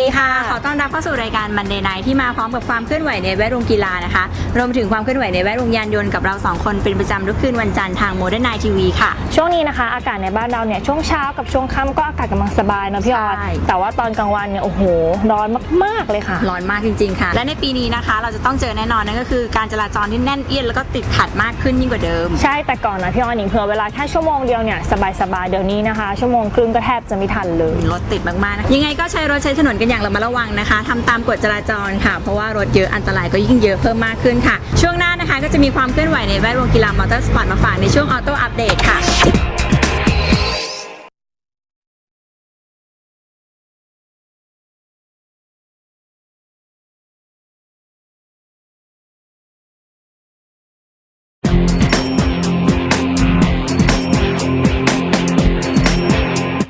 ดีค่ะ ต้อนรับเข้าสู่รายการ Monday Night ที่มาพร้อมกับความเคลื่อนไหวในแวดวงกีฬานะคะรวมถึงความเคลื่อนไหวในแวดวงยานยนต์กับเราสองคนเป็นประจำทุกคืนวันจันทร์ทาง Modern Night TV ค่ะ ช่วงนี้นะคะ อากาศในบ้านเราเนี่ยช่วงเช้ากับช่วงค่ำก็อากาศกำลังสบายเนอะพี่ออดใช่แต่ว่าตอนกลางวันเนี่ยโอ้โหร้อนมากๆเลยค่ะ ร้อนมากจริง ๆค่ะ และในปีนี้นะคะ เราจะต้องเจอแน่นอนนั่นก็คือการจราจรที่แน่นเอียดแล้วก็ติดขัดมากขึ้นยิ่งกว่าเดิม ใช่แต่ก่อนนะพี่ออดหนิงเผื่อเวลาแค่ชั่วโมงเดียวเนี่ยสบายๆเดี๋ยวนี้นะคะ ชั่วโมงครึ่งก็แทบจะไม่ทันเลยรถติดมากๆนะยังไงก็ใช้รถใช้ถนนกันอย่างระมัดระวังนะคะทำตามกฎจราจรค่ะ เพราะว่ารถเยอะอันตรายก็ยิ่งเยอะเพิ่มมากขึ้นค่ะ ช่วงหน้านะคะก็จะมีความเคลื่อนไหวในแวดวงกีฬามอเตอร์สปอร์ตมาฝากในช่วงออโต้อัปเดตค่ะ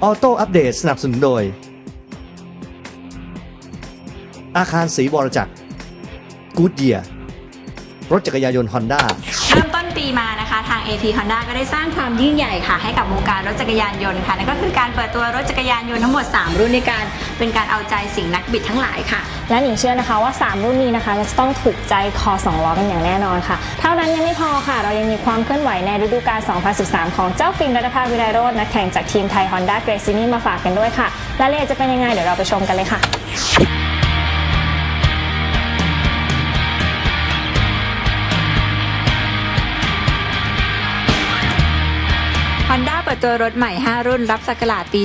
ออโต้อัปเดตสนับสนุนโดย อาคารศรีวรจักรกูดเยียรถจักรยานยนต์ฮอนด้าเริ่มต้นปีมานะคะ ทาง AT Honda ก็ได้สร้างความยิ่งใหญ่ค่ะ ให้กับวงการรถจักรยานยนต์ค่ะนั่นก็คือการเปิดตัวรถจักรยานยนต์ทั้งหมด 3 รุ่นในการเป็นการเอาใจสิ่งนักบิดทั้งหลายค่ะ และหนิงเชื่อนะคะว่า 3 รุ่นนี้นะคะจะต้องถูกใจคอ2ล้อกันอย่างแน่นอนค่ะ เท่านั้นยังไม่พอค่ะ เรายังมีความเคลื่อนไหวในฤดูกาล 2013 ของเจ้าฟิล์มรัตภาวิไลโรจน์นักแข่งจากทีมไทย Honda g r a c i n i มาฝากกันด้วยค่ะรายละเอียดจะเป็นยังไงเดี๋ยวเราไปชมกันเลยค่ะ ตัวรถใหม่ 5 รุ่นรับสักราชปี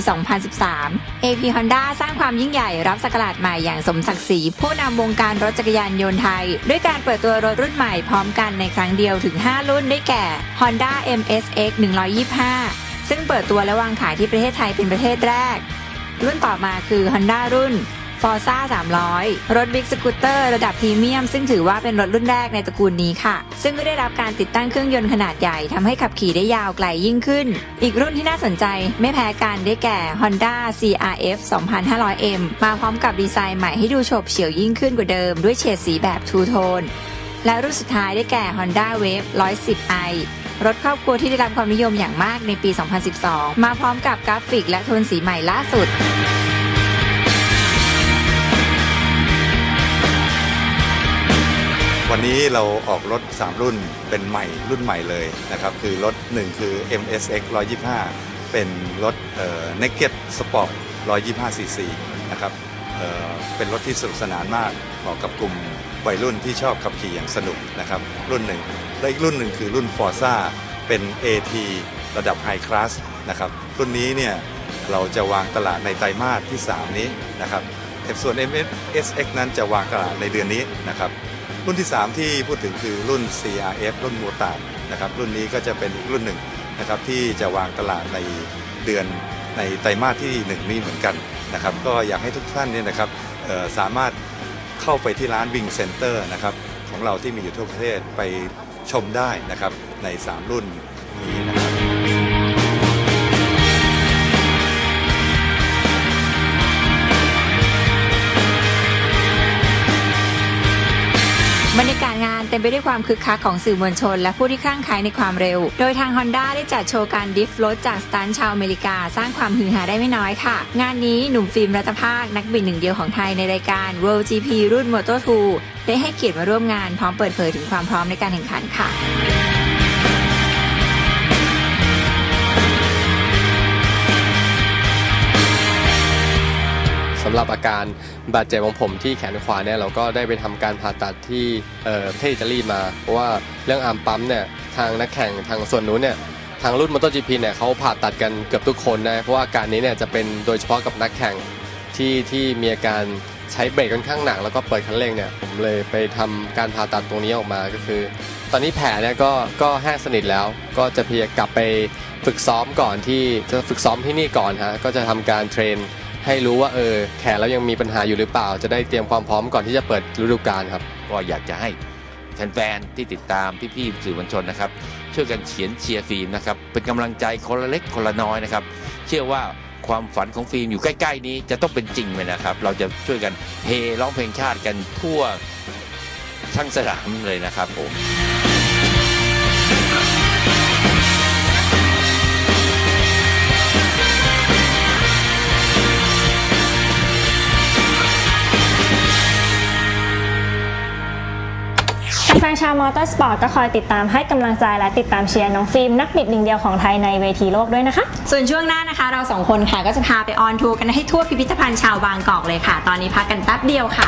2013 AP Honda สร้างความยิ่งใหญ่รับสักราชใหม่อย่างสมศักดิ์ศรีผู้นำวงการรถจักรยานยนต์ไทย ด้วยการเปิดตัวรถรุ่นใหม่พร้อมกันในครั้งเดียวถึง 5 รุ่นได้แก่ Honda MSX 125 ซึ่งเปิดตัวและวางขายที่ประเทศไทยเป็นประเทศแรก รุ่นต่อมาคือ Honda รุ่น Forza 300 รถบิ๊กสกูตเตอร์ระดับพรีเมียม ซึ่งถือว่าเป็นรถรุ่นแรกในตระกูลนี้ค่ะ ซึ่งก็ได้รับการติดตั้งเครื่องยนต์ขนาดใหญ่ทำให้ขับขี่ได้ยาวไกลยิ่งขึ้น อีกรุ่นที่น่าสนใจไม่แพ้กันได้แก่ Honda CRF 2500M มาพร้อมกับดีไซน์ใหม่ให้ดูโฉบเฉี่ยวยิ่งขึ้นกว่าเดิมด้วยเฉดสีแบบทูโทนและรุ่นสุดท้ายได้แก่ Honda Wave 110i รถครอบครัวที่ได้รับความนิยมอย่างมากในปี 2012 มาพร้อมกับกราฟิกและโทนสีใหม่ล่าสุด วันนี้เราออกรถ 3 รุ่นเป็นใหม่รุ่นใหม่เลยนะครับ คือรถ 1 คือ MSX 125 เป็นรถเอ่อ Naked Sport 125 cc นะครับเอ่อเป็นรถที่สนุกสนานมากเหมาะกับกลุ่มวัยรุ่นที่ชอบขับขี่อย่างสนุกนะครับ รุ่นหนึ่งและอีกรุ่นหนึ่งคือรุ่น Forza เป็น AT ระดับ High Class นะครับ รุ่นนี้เนี่ยเราจะวางตลาดในไตรมาสที่ 3 นี้นะครับส่วน MSX นั้นจะวางตลาดในเดือนนี้นะครับ รุ่นที่ 3 ที่พูดถึงคือรุ่น CRF รุ่นโมตาร์นะครับรุ่นนี้ก็จะเป็นอีกรุ่นหนึ่งนะครับที่จะวางตลาดในเดือนในไตรมาสที่ 1 นี้เหมือนกันนะครับก็อยากให้ทุกท่านเนี่ยนะครับสามารถเข้าไปที่ร้านวิงเซ็นเตอร์นะครับของเราที่มีอยู่ทั่วประเทศไปชมได้นะครับใน 3 รุ่นนี้นะครับ บรรยากาศงานเต็มไปด้วยความคึกคักของสื่อมวลชน และผู้ที่คลั่งไคล้ในความเร็ว โดยทาง Honda ได้จัดโชว์การดิฟรถจากสตันชาวอเมริกา สร้างความฮือฮาได้ไม่น้อยค่ะ งานนี้หนุ่มฟิล์มรัตภาค นักบินหนึ่งเดียวของไทยในรายการ World GP รุ่น Moto2 ได้ให้เกียรติมาร่วมงานพร้อมเปิดเผยถึงความพร้อมในการแข่งขันค่ะ สำหรับอาการบาดเจ็บของผมที่แขนขวาเนี่ยเราก็ได้ไปทำการผ่าตัดที่เอ่อประเทศอิตาลีมา เพราะว่าเรื่องอาร์มปั๊มเนี่ยทางนักแข่งทางส่วนนู้นเนี่ยทางรุ่นมอเตอร์จีพีเนี่ยเขาผ่าตัดกันเกือบทุกคนนะเพราะว่าอาการนี้เนี่ยจะเป็นโดยเฉพาะกับนักแข่งที่ที่มีอาการใช้เบรกค่อนข้างหนักแล้วก็เปิดคันเร่งเนี่ยผมเลยไปทำการผ่าตัดตรงนี้ออกมาก็คือ ตอนนี้แผลเนี่ยก็ก็แห้งสนิทแล้ว ก็จะเพียงกลับไปฝึกซ้อมก่อนที่จะฝึกซ้อมที่นี่ก่อนฮะก็จะทำการเทรน ให้รู้ว่าเออแขนเรายังมีปัญหาอยู่หรือเปล่า จะได้เตรียมความพร้อมก่อนที่จะเปิดฤดูกาลครับ ก็อยากจะให้แฟนๆที่ติดตามพี่ๆสื่อมวลชนนะครับ ช่วยกันเขียนเชียร์ฟิล์มนะครับ เป็นกำลังใจคนละเล็กคนละน้อยนะครับ เชื่อว่าความฝันของฟิล์มอยู่ใกล้ ๆ นี้จะต้องเป็นจริงเลยนะครับ เราจะช่วยกันเฮร้องเพลงชาติกันทั่วทั้งสนามเลยนะครับผม แฟนๆชาวมอเตอร์สปอร์ตก็คอยติดตามให้กำลังใจและติดตามเชียร์น้องฟิล์มนักบิดหนึ่งเดียวของไทยในเวทีโลกด้วยนะคะ ส่วนช่วงหน้านะคะ เราสองคนค่ะก็จะพาไปออนทัวร์กันให้ทั่วพิพิธภัณฑ์ชาวบางกอกเลยค่ะ ตอนนี้พักกันแป๊บเดียวค่ะ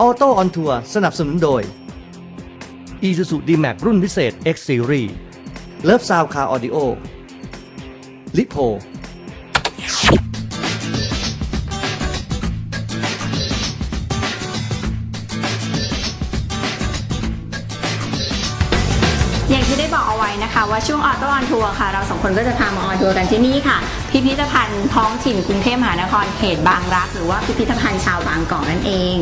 ออโต้ออนทัวร์สนับสนุนโดย Isuzu D-Max รุ่นพิเศษ X Series เลิฟซาวคาร์ออดิโอลิโพอย่างที่ได้บอกเอาไว้นะคะ ว่าช่วงออโต้ออนทัวร์ค่ะเราสองคนก็จะพามาออนทัวร์กันที่นี่ค่ะ พิพิธภัณฑ์ท้องถิ่นกรุงเทพมหานครเขตบางรัก หรือว่าพิพิธภัณฑ์ชาวบางกอกนั่นเอง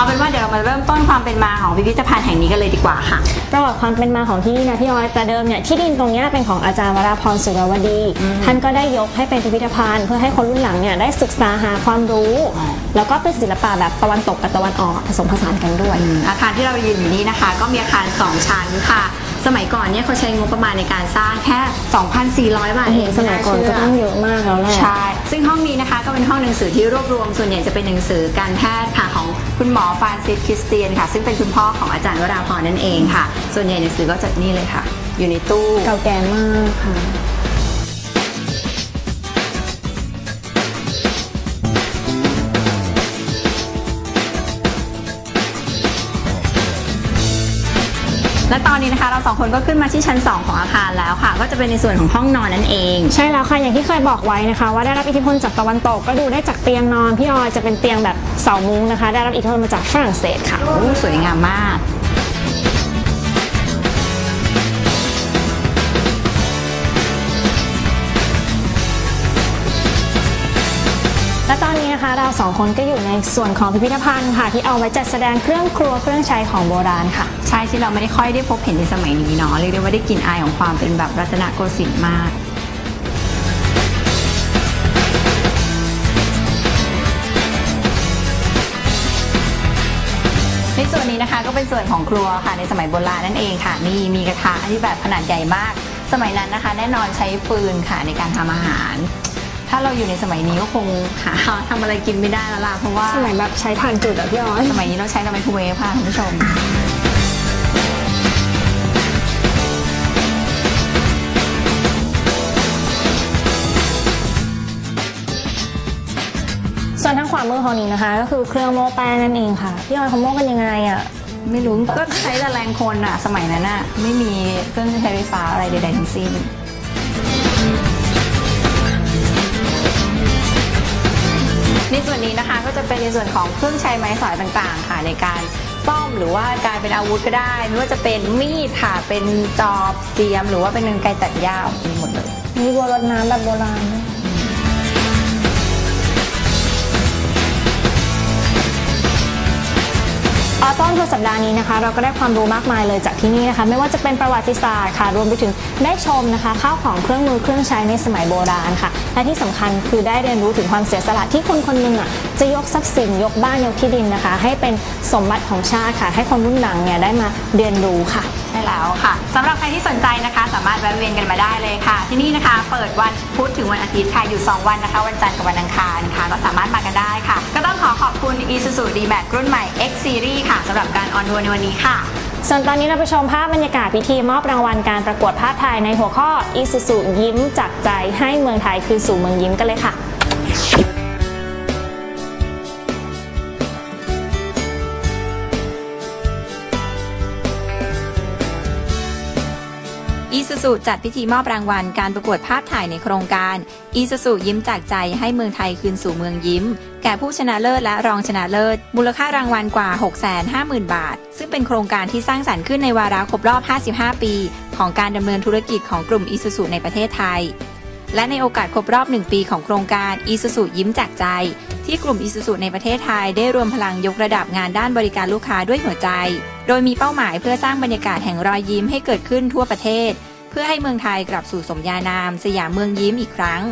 เอาเป็นว่าเดี๋ยวเรามาเริ่มต้นความเป็นมาของพิพิธภัณฑ์แห่งนี้กันเลยดีกว่าค่ะ ประวัติความเป็นมาของที่นี่นะพี่ออยแต่เดิมเนี่ยที่ดินตรงเนี้ยเป็นของอาจารย์วราพรสุรวดี ท่านก็ได้ยกให้เป็นพิพิธภัณฑ์ เพื่อให้คนรุ่นหลังเนี่ยได้ศึกษาหาความรู้อ๋อแล้วก็เป็นศิลปะแบบตะวันตกกับตะวันออกผสมผสานกันด้วย อาคารที่เรายืนอยู่นี้นะคะ ก็มีอาคาร 2 ชั้นค่ะ สมัยก่อนเนี่ยเขาใช้งบประมาณในการสร้างแค่ 2,400 บาทโอ้เอโหงสมัยก่อนก็ต้องเยอะมากแล้วแหละ ใช่ ซึ่งห้องนี้นะคะก็เป็นห้องหนังสือที่รวบรวม ส่วนใหญ่จะเป็นหนังสือการแพทย์ค่ะของคุณหมอฟรานซิสคริสเตียนค่ะ ซึ่งเป็นคุณพ่อของอาจารย์วราพรนั่นเองค่ะ ส่วนใหญ่หนังสือก็จะนี่เลยค่ะ อยู่ในตู้ เก่าแก่มากค่ะ และตอนนี้นะคะเราสองคนก็ขึ้นมาที่ชั้น 2 ของอาคารแล้วค่ะ ก็จะเป็นในส่วนของห้องนอนนั่นเอง ใช่แล้วค่ะ อย่างที่เคยบอกไว้นะคะ ว่าได้รับอิทธิพลจากตะวันตกก็ดูได้จากเตียงนอนพี่ออยจะเป็นเตียงแบบเสามุ้งนะคะ ได้รับอิทธิพลมาจากฝรั่งเศสค่ะ โอ้สวยงามมากและตอนนี้นะคะเราสองคนก็อยู่ในส่วนของพิพิธภัณฑ์ค่ะ ที่เอาไว้จัดแสดงเครื่องครัวเครื่องใช้ของโบราณค่ะ ใช่ที่เราไม่ได้ค่อยได้พบเห็นในสมัยนี้เนาะเรียกได้ว่าได้กลิ่นอายของความเป็นแบบรัตนโกสินทร์มาก ในส่วนนี้นะคะก็เป็นส่วนของครัวค่ะในสมัยโบราณนั่นเองค่ะนี่มีกระทะที่แบบขนาดใหญ่มาก สมัยนั้นนะคะ แน่นอนใช้ฟืนค่ะในการทำอาหาร ถ้าเราอยู่ในสมัยนี้ก็คงหาทำอะไรกินไม่ได้แล้วล่ะเพราะว่าสมัยแบบใช้ถ่านจุดอะพี่ออยสมัยนี้เราใช้ไมโครเวฟค่ะคุณผู้ชม วนทางขวามือของนี้นะคะ ก็คือเครื่องโม้แป้งนั่นเองค่ะพี่ออยเขาโม้กันยังไงอะไม่รู้ก็ใช้แต่แรงคนอะสมัยนั้นอะไม่มีเครื่องใช้ไฟฟ้าอะไรใดๆทั้งสิ้นในส่วนนี้นะคะก็จะเป็นในส่วนของเครื่องใช้ไม้สอยต่างๆ ค่ะในการซ่อมหรือว่าการเป็นอาวุธก็ได้ ไม่ว่าจะเป็นมีดค่ะเป็นจอบเสียม หรือว่าเป็นกรรไกรตัดหญ้ามีหมดเลยมีบัวรดน้ำแบบโบราณ ออต้นทัวร์สัปดาห์นี้นะคะ เราก็ได้ความรู้มากมายเลยจากที่นี่นะคะ ไม่ว่าจะเป็นประวัติศาสตร์ค่ะ รวมไปถึงได้ชมนะคะ ข้าวของเครื่องมือเครื่องใช้ในสมัยโบราณค่ะ และที่สำคัญคือได้เรียนรู้ถึงความเสียสละที่คนคนหนึ่งอะจะยกทรัพย์สินยกบ้านยกที่ดินนะคะ ให้เป็นสมบัติของชาติค่ะ ให้คนรุ่นหลังเนี่ยได้มาเรียนรู้ค่ะใช่แล้วค่ะสำหรับใครที่สนใจนะคะ สามารถแวะเวียนกันมาได้เลยค่ะ ที่นี่นะคะ เปิดวันพุธถึงวันอาทิตย์ค่ะอยู่ 2 วันนะคะ วันจันทร์กับวันอังคารค่ะก็สามารถมากันได้ค่ะ Isuzu D-Max รุ่นใหม่ X Series ค่ะสำหรับการออนทัวร์ในวันนี้ค่ะ ส่วนตอนนี้เราไปชมภาพบรรยากาศพิธีมอบรางวัลการประกวดภาพถ่ายในหัวข้อ i s u z u ยิ้มจากใจให้เมืองไทยคือสู่เมืองยิ้มกันเลยค่ะ ซูจัดพิธีมอบรางวัลการประกวดภาพถ่ายในโครงการอีซูซูยิ้มจากใจให้เมืองไทยคืนสู่เมืองยิ้ม แก่ผู้ชนะเลิศและรองชนะเลิศ มูลค่ารางวัลกว่า 650,000 บาท ซึ่งเป็นโครงการที่สร้างสรรค์ขึ้นในวาระครบรอบ 55 ปี ของการดำเนินธุรกิจของกลุ่มอีซูซูในประเทศไทย และในโอกาสครบรอบ 1 ปีของโครงการอีซูซูยิ้มจากใจ ที่กลุ่มอีซูซูในประเทศไทยได้รวมพลังยกระดับงานด้านบริการลูกค้าด้วยหัวใจ โดยมีเป้าหมายเพื่อสร้างบรรยากาศแห่งรอยยิ้มให้เกิดขึ้นทั่วประเทศ เพื่อให้เมืองไทยกลับสู่สมญานาม สยามเมืองยิ้มอีกครั้ง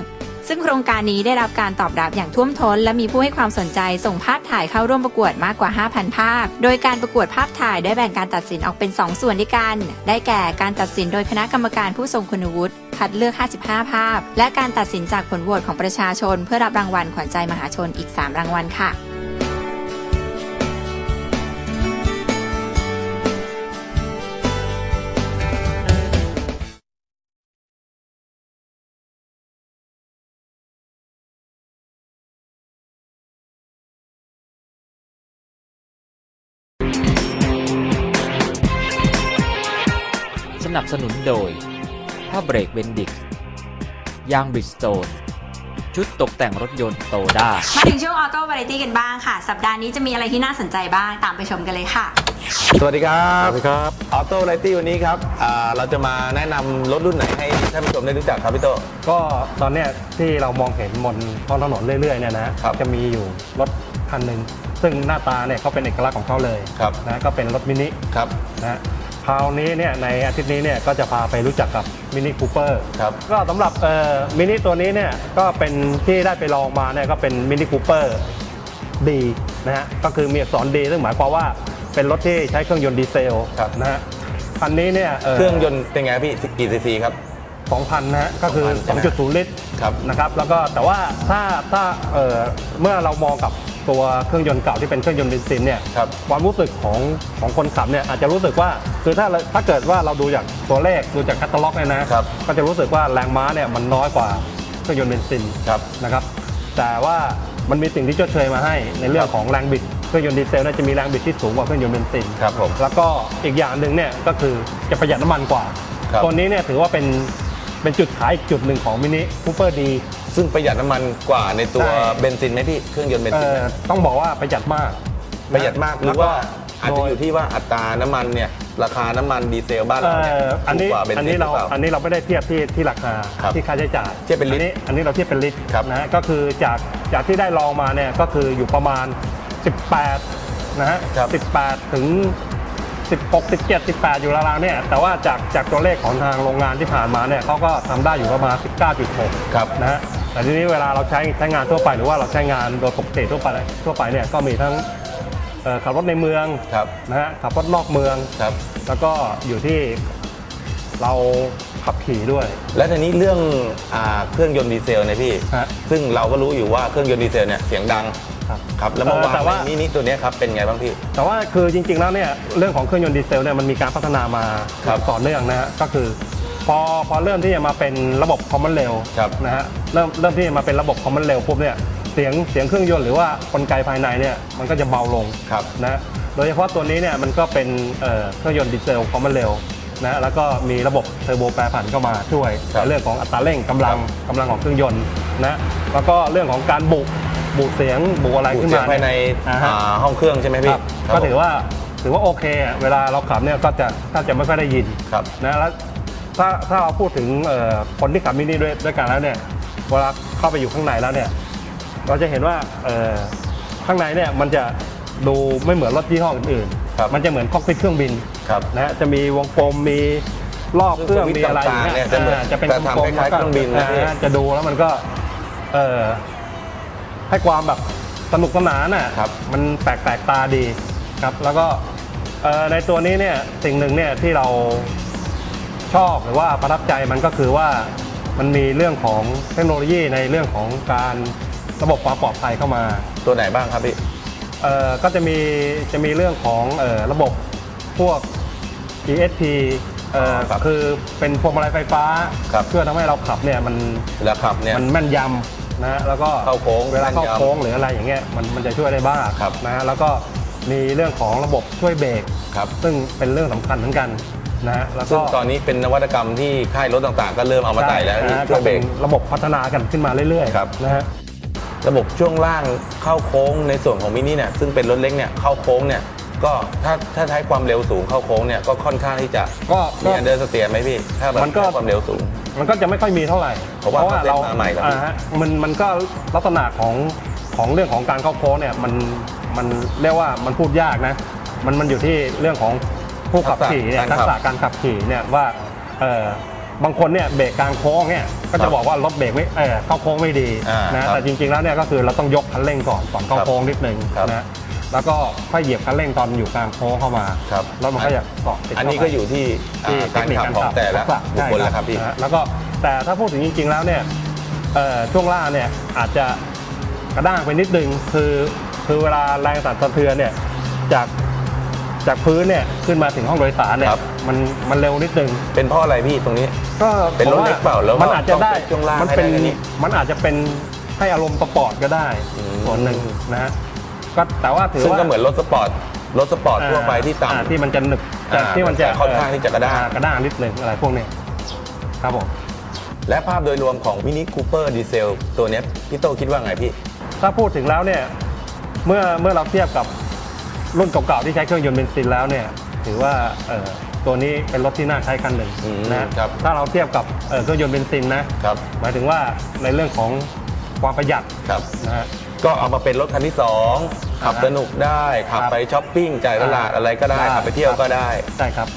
ซึ่งโครงการนี้ได้รับการตอบรับอย่างท่วมท้น และมีผู้ให้ความสนใจส่งภาพถ่ายเข้าร่วมประกวดมากกว่า 5,000 ภาพ โดยการประกวดภาพถ่ายได้แบ่งการตัดสินออกเป็น 2 ส่วนด้วยกัน ได้แก่การตัดสินโดยคณะกรรมการผู้ทรงคุณวุฒิคัดเลือก 55 ภาพ และการตัดสินจากผลโหวตของประชาชน เพื่อรับรางวัลขวัญใจมหาชนอีก 3 รางวัลค่ะ นับสนุนโดยผ้าเบรกเบนดิกยางบริดสโตนชุดตกแต่งรถยนต์โตด้ามาถึงช่วงออโต้วาไรตี้กันบ้างค่ะ สัปดาห์นี้จะมีอะไรที่น่าสนใจบ้างตามไปชมกันเลยค่ะ สวัสดีครับสวัสดีครับออโต้ไลตี้วันนี้ครับอ่าเราจะมาแนะนำรถรุ่นไหนให้ท่านผู้ชมได้รู้จักครับพี่โต ก็ตอนเนี้ยที่เรามองเห็นบนท้องถนนเรื่อยๆเนี่ยนะครับ จะมีอยู่รถคันหนึ่งซึ่งหน้าตาเนี่ยเขาเป็นเอกลักษณ์ของเขาเลยครับนะก็เป็นรถมินิครับนะ คราวนี้เนี่ยในอาทิตย์นี้เนี่ยก็จะพาไปรู้จักกับมินิคูเปอร์ครับก็สำหรับเอ่อมินิตัวนี้เนี่ยก็เป็นที่ได้ไปลองมาเนี่ยก็เป็นมินิคูเปอร์ดีนะฮะก็คือมีอักษรดีซึ่งหมายความว่าเป็นรถที่ใช้เครื่องยนต์ดีเซลครับนะฮะคันนี้เนี่ยเครื่องยนต์เป็นไงพี่กี่ซีซีครับ 2,000นะฮะก็คือ 2,000ใช่ไหม2.0 ลิตรครับนะครับแล้วก็แต่ว่าถ้าถ้าเอ่อเมื่อเรามองกับ ตัวเครื่องยนต์เก่าที่เป็นเครื่องยนต์เบนซินเนี่ยครับ ความรู้สึกของของคนขับเนี่ยอาจจะรู้สึกว่าคือถ้าเราถ้าเกิดว่าเราดูจากตัวเลขดูจากแคตตาล็อกเนี่ยนะครับ ก็จะรู้สึกว่าแรงม้าเนี่ยมันน้อยกว่าเครื่องยนต์เบนซินครับนะครับ แต่ว่ามันมีสิ่งที่ชดเชยมาให้ในเรื่องของแรงบิดเครื่องยนต์ดีเซลเนี่ยจะมีแรงบิดที่สูงกว่าเครื่องยนต์เบนซิน ครับผม แล้วก็อีกอย่างหนึ่งเนี่ยก็คือจะประหยัดน้ำมันกว่า ครับ ตัวนี้เนี่ยถือว่าเป็นเป็นจุดขายอีกจุดหนึ่งของมินิคูเปอร์ดี ซึ่งประหยัดน้ำมันกว่าในตัวใช่ เบนซินไหมพี่เครื่องยนต์เบนซินไหมต้องบอกว่าประหยัดมากประหยัดมากหรือว่าอาจจะโดอยู่ที่ว่าอัตราน้ำมันเนี่ยราคาน้ำมันดีเซลบ้านเอ่เราเนี่ยออันถูกนี้กว่าเบนอันซินี้นหรืเราอเปล่า อันนี้เราไม่ได้เทียบที่ที่ราคาครับที่ค่าใช้จ่ายเทียบเป็นลิตรอัอันนี้เราเทียบเป็นลิตรครับ นะฮะก็คือจากจากที่ได้ลองมาเนี่ยก็คืออยู่ประมาณ 18นะฮะครับ18 ถึง 16 17 18 อยู่ราวๆเนี่ยแต่ว่าจากจากตัวเลขของทางโรงงานที่ผ่านมาเนี่ยเขาก็ทำได้อยู่ประมาณ 19.6 ครับ นะฮะ แต่ทีนี้เวลาเราใช้ใช้งานทั่วไปหรือว่าเราใช้งานโดยปกติทั่วไปทั่วไปเนี่ยก็มีทั้งเอ่อขับรถในเมืองครับนะฮะขับรถนอกเมืองครับ แล้วก็อยู่ที่เราขับขี่ด้วย และทีนี้เรื่องอ่าเครื่องยนต์ดีเซลเนี่ยพี่ฮะซึ่งเราก็รู้อยู่ว่าเครื่องยนต์ดีเซลเนี่ยเสียงดังครับครับแล้วเมื่อเอ่อวานแต่ว่าในมินิตัวเนี้ยครับเป็นไงบ้างพี่ แต่ว่าคือจริงๆแล้วเนี่ยเรื่องของเครื่องยนต์ดีเซลเนี่ยมันมีการพัฒนามาครับต่อเนื่องนะฮะก็คือ พอพอเริ่มที่จะมาเป็นระบบคอมมอนเรลครับนะฮะเริ่มเริ่มที่จะมาเป็นระบบคอมมอนเรลปุ๊บเนี่ยเสียงเสียงเครื่องยนต์หรือว่ากลไกภายในเนี่ยมันก็จะเบาลงครับนะฮะโดยเฉพาะตัวนี้เนี่ยมันก็เป็นเอ่อเครื่องยนต์ดีเซลคอมมอนเรลนะฮะแล้วก็มีระบบเทอร์โบแปรผันเข้ามาช่วยครับในเรื่องของอัตราเร่งกำลังกำลังของเครื่องยนต์นะแล้วก็เรื่องของการบุบุเสียงบุอะไรบูดขึ้นเสียมางภายในอ่าฮะอ่าห้องเครื่องใช่ไหมพี่ครับครับก็ถือว่าถือว่าโอเคอะเวลาเราขับเนี่ยก็จะก็จะไม่ค่อยได้ยินครับนะแล้ว ถ้าถ้าเราพูดถึงเอ่อคนที่ขับมินิด้วยด้วยกันแล้วเนี่ยเวลาเข้าไปอยู่ข้างในแล้วเนี่ยเราจะเห็นว่าเอ่อข้างในเนี่ยมันจะดูไม่เหมือนรถยี่ห้ออื่นครับๆมันจะเหมือนคอกพิทเครื่องบินครับ นะฮะจะมีวงกลมมีรอบเครื่องซึ่งสวิตช์มีอะไรต่างๆเนี่ยจะเหมือนอ่าจะเป็นจะทำกลมคล้ายๆแล้วก็เครื่องบินนะพี่อ่าจะดูแล้วมันก็เอ่อให้ความแบบสนุกสนานน่ะ ครับ มันแปลกแปลกตาดีครับ แล้วก็เอ่อในตัวนี้เนี่ยสิ่งหนึ่งเนี่ยที่เรา ชอบหรือว่าประทับใจมันก็คือว่ามันมีเรื่องของเทคโนโลยีในเรื่องของการระบบความปลอดภัยเข้ามาตัวไหนบ้างครับพี่ เอ่อก็จะมีจะมีเรื่องของเอ่อระบบพวก ESP เอ่อครับคือเป็นพวงมาลัยไฟฟ้า ครับ เพื่อทำให้เราขับเนี่ยมันเวลาขับเนี่ย มันแม่นยำนะฮะแล้วก็เข้าโค้งเวลาเข้าแม่นยำโค้งหรืออะไรอย่างเงี้ยมันมันจะช่วยได้บ้างครับ นะฮะแล้วก็มีเรื่องของระบบช่วยเบรก ครับ ซึ่งเป็นเรื่องสำคัญเหมือนกัน นะฮะแล้วซึ่ก็งตอนนี้เป็นนวัตกรรมที่ค่ายรถต่างๆ ก็เริ่มเอามาใส่แล้วที่นะฮะช่วยเบรกก็ป็นระบบพัฒนากันขึ้นมาเรื่อยครับ ๆนะฮะ ระบบช่วงล่างเข้าโค้งในส่วนของมินิเนี่ยซึ่งเป็นรถเล็กเนี่ยเข้าโค้งเนี่ยก็ถ้าถ้าใช้ความเร็วสูงเข้าโค้งเนี่ยก็ค่อนข้างที่จะก็มีก็อันเดอร์สเตียร์ไหมพี่ถ้าแบบมันก็ ใช้ความเร็วสูง มันก็จะไม่ค่อยมีเท่าไหร่เพราะว่าเขาเซ็ตมาใหม่แล้วอ่าฮะมันมันก็ลักษณะของของเรื่องของการเข้าโค้งเนี่ยมันมันเรียกว่ามันพูดยากนะ มันมันอยู่ที่เรื่องของ ผู้ขับขี่เนี่ยทัทักกษะษะการขับขี่เนี่ยว่าเออบางคนเนี่ยเบรกกลางโค้งเนี่ยก็ครัจะบบอกว่ารถเบรกไม่เออเข้าโค้งไม่ดีอ่านะครับแต่จริงๆแล้วเนี่ยก็คือเราต้องยกคันเร่งก่อนก่อนเข้าครับโค้งนิดนึงครับนะแล้วก็ค่อยเหยียบคันเร่งตอนอยู่กลางโค้งเข้ามาครับแล้วมันก็จะเกาะติดอันนี้เข้าไปก็อยู่ที่อ่าการขับของแต่ละบุคคลแล้วครับพี่นะฮะแล้วก็แต่ถ้าพูดถึงจริง ๆ แล้วเนี่ยเอ่อช่วงล่างเนี่ยอาจจะกระด้างไปนิดนึงคือคือเวลาแรงสั่นสะเทือนเนี่ยจาก จากพื้นเนี่ยขึ้นมาถึงห้องโดยสารเนี่ยครับ มันมันเร็วนิดนึง เป็นเพราะอะไรพี่ตรงนี้ ก็เป็นรถเล็กเปล่าแล้วก็มันอาจจะได้ต้องเป็นช่วงล่างมัให้เป็นได้อันนี้มันอาจจะเป็นให้อารมณ์สปอร์ตก็ได้อืม ส่วนหนึ่งนะฮะก็แต่ว่าถือซึ่งว่าก็เหมือนรถสปอร์ตรถสปอร์ตทั่วไปที่อ่าต่ำ ที่มันจะหนึบอ่าที่มันจะค่อนข้างที่จะกระด้างอ่กระด้างนิดนึงอะไรพวกเนี้ยครับผม และภาพโดยรวมของมินิคูเปอร์ดีเซลตัวเนี้ยพี่โตคิดว่าไงพี่ ถ้าพูดถึงแล้วเนี่ยเมื่อเมื่อเราเทียบกับ รุ่นเก่าๆที่ใช้เครื่องยนต์เบนซินแล้วเนี่ยถือว่าเอ่อตัวนี้เป็นรถที่น่าใช้คันหนึ่งอืมนะครับ ถ้าเราเทียบกับเอ่อเครื่องยนต์เบนซินนะครับหมายถึงว่าในเรื่องของความประหยัดครับ นะฮะ ก็เอามาเป็นรถคันที่2ขับอ่าฮะสนุกได้ขับครับไปช้อปปิ้งจ่ายตลาดอะไรก็ได้ได้ ขับไปเที่ยวก็ได้ ใช่ครับ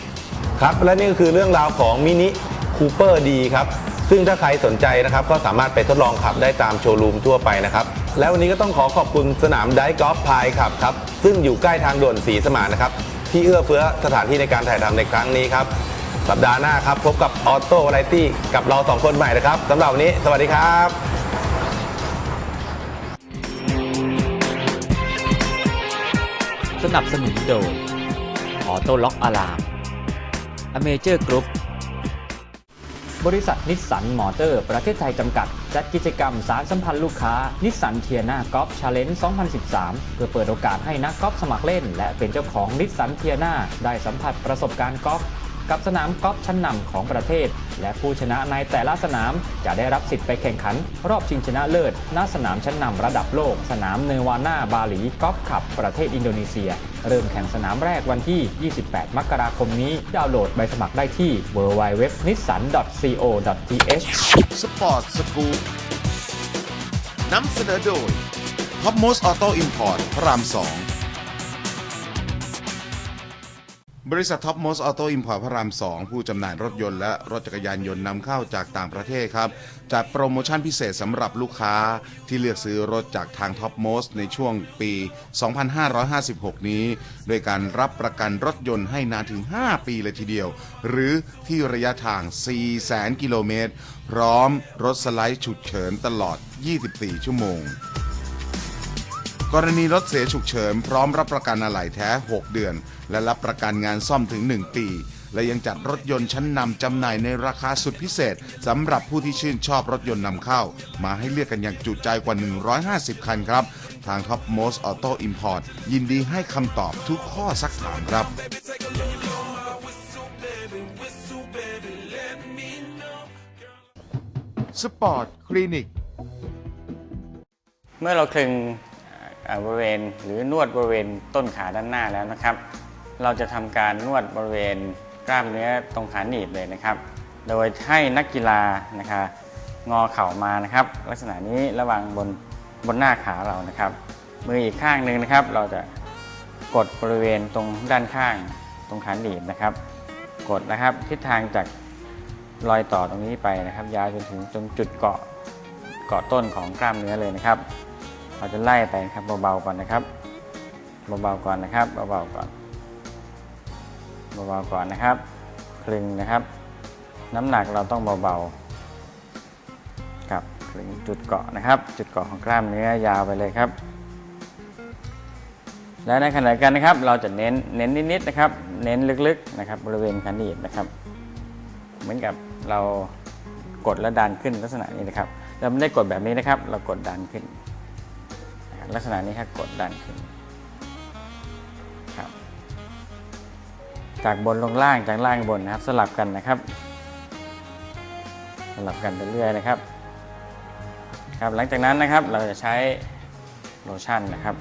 ครับและนี่ก็คือเรื่องราวของมินิคูเปอร์ดีครับ ซึ่งถ้าใครสนใจนะครับก็สามารถไปทดลองขับได้ตามโชว์รูมทั่วไปนะครับ แล้ววันนี้ก็ต้องขอขอบคุณสนามไดกอล์ฟพายขับครับ ซึ่งอยู่ใกล้ทางด่วนสีสมานนะครับ ที่เอื้อเฟื้อสถานที่ในการถ่ายทำในครั้งนี้ครับ สัปดาห์หน้าครับ พบกับออโต้ไ i ตี้กับเราสองคนใหม่นะครับสำหรับวันนี้ สวัสดีครับสนับสนุนโดย ออโต้ล็อกอะลามอเมเจอร์กรุ๊ป บริษัทนิสสันมอเตอร์ ประเทศไทยจำกัด จัดกิจกรรมสารสัมพันธ์ลูกค้า นิสสันเทียนากอล์ฟชาเลนจ์ 2013 เพื่อเปิดโอกาสให้นักกอล์ฟสมัครเล่น และเป็นเจ้าของนิสสันเทียนาได้สัมผัสประสบการณ์กอล์ฟ กับสนามกอล์ฟชั้นนำของประเทศ และผู้ชนะในแต่ละสนามจะได้รับสิทธิ์ไปแข่งขัน รอบชิงชนะเลิศณสนามชั้นนำระดับโลก สนามเนวาน่าบาหลีกอล์ฟคลับประเทศอินโดนีเซีย เริ่มแข่งสนามแรกวันที่ 28 มกราคมนี้ ดาวน์โหลดใบสมัครได้ที่ www.nissan.co.th สปอร์ตสกู๊ปนำเสนอโดย Top Most Auto Import พระราม2 บริษัท Top Most Auto Import พระราม 2 ผู้จำหน่ายรถยนต์และรถจักรยานยนต์นำเข้าจากต่างประเทศครับ จัดโปรโมชั่นพิเศษสำหรับลูกค้าที่เลือกซื้อรถจากทาง Top Most ในช่วงปี 2556 นี้ โดยการรับประกันรถยนต์ให้นานถึง 5 ปีเลยทีเดียว หรือที่ระยะทาง 400,000 กิโลเมตร พร้อมรถสไลด์ฉุกเฉินตลอด 24 ชั่วโมง กรณีรถเสียฉุกเฉินพร้อมรับประกันอะไหล่แท้ 6 เดือน และรับประกันงานซ่อมถึง 1 ปี และยังจัดรถยนต์ชั้นนำจำหน่ายในราคาสุดพิเศษสำหรับผู้ที่ชื่นชอบรถยนต์นำเข้า มาให้เลือกกันอย่างจุใจกว่า 150 คันครับ ทาง Top Most Auto Import ยินดีให้คำตอบทุกข้อซักถามครับ สปอร์ตคลินิก เมื่อเราคลึงเอ่อ บริเวณหรือนวดบริเวณต้นขาด้านหน้าแล้วนะครับ เราจะทำการนวดบริเวณกล้ามเนื้อตรงขาหนีบเลยนะครับ โดยให้นักกีฬานะคะงอเข่ามานะครับ ลักษณะนี้ระหว่างบนบนหน้าขาเรานะครับ มืออีกข้างหนึ่งนะครับ เราจะกดบริเวณตรงด้านข้างตรงขาหนีบนะครับ กดนะครับทิศทางจากรอยต่อตรงนี้ไปนะครับ ยาวจนถึงจนจุดเกาะเกาะต้นของกล้ามเนื้อเลยนะครับ เราจะไล่ไปครับเบาๆก่อนนะครับเบาๆก่อนนะครับเบาๆก่อนเบาๆก่อนนะครับ คลึงนะครับ น้ำหนักเราต้องเบาๆครับคลึงจุดเกาะนะครับ จุดเกาะของกล้ามเนื้อยาวไปเลยครับ และในขณะเดียวกันนะครับ เราจะเน้นเน้นนิดๆนะครับ เน้นลึกๆนะครับ บริเวณขาหนีบนะครับ เหมือนกับเรากดและดันขึ้นลักษณะนี้นะครับ เราไม่ได้กดแบบนี้นะครับ เรากดดันขึ้น ลักษณะนี้ครับกดดันขึ้นครับ จากบนลงล่างจากล่างบนนะครับสลับกันนะครับ สลับกันไปเรื่อยนะครับ ครับหลังจากนั้นนะครับเราจะใช้โลชั่นนะครับ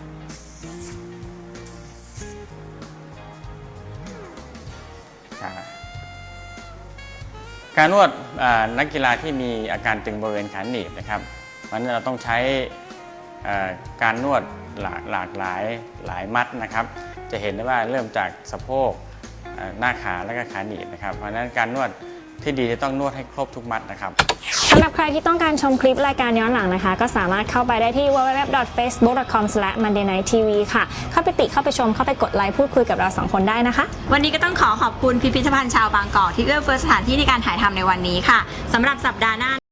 การนวดนักกีฬาที่มีอาการตึงบริเวณขาหนีบนะครับเพราะฉะนั้นเราต้องใช้ การนวดหลาหลากหลายหลายมัดนะครับ จะเห็นได้ว่าเริ่มจากสะโพกอ่าหน้าขาและก็ขาหนีบนะครับ เพราะฉะนั้นการนวดที่ดีจะต้องนวดให้ครบทุกมัดนะครับสำหรับใครที่ต้องการชมคลิปรายการย้อนหลังนะคะ ก็สามารถเข้าไปได้ที่ www.facebook.com/mondaynightTV ค่ะ เข้าไปติเข้าไปชม เข้าไปกดไลค์พูดคุยกับเราสองคนได้นะคะ วันนี้ก็ต้องขอขอบคุณพิพิธภัณฑ์ชาวบางกอกที่เอื้อเฟื้อสถานที่ในการถ่ายทำในวันนี้ค่ะสำหรับสัปดาห์หน้า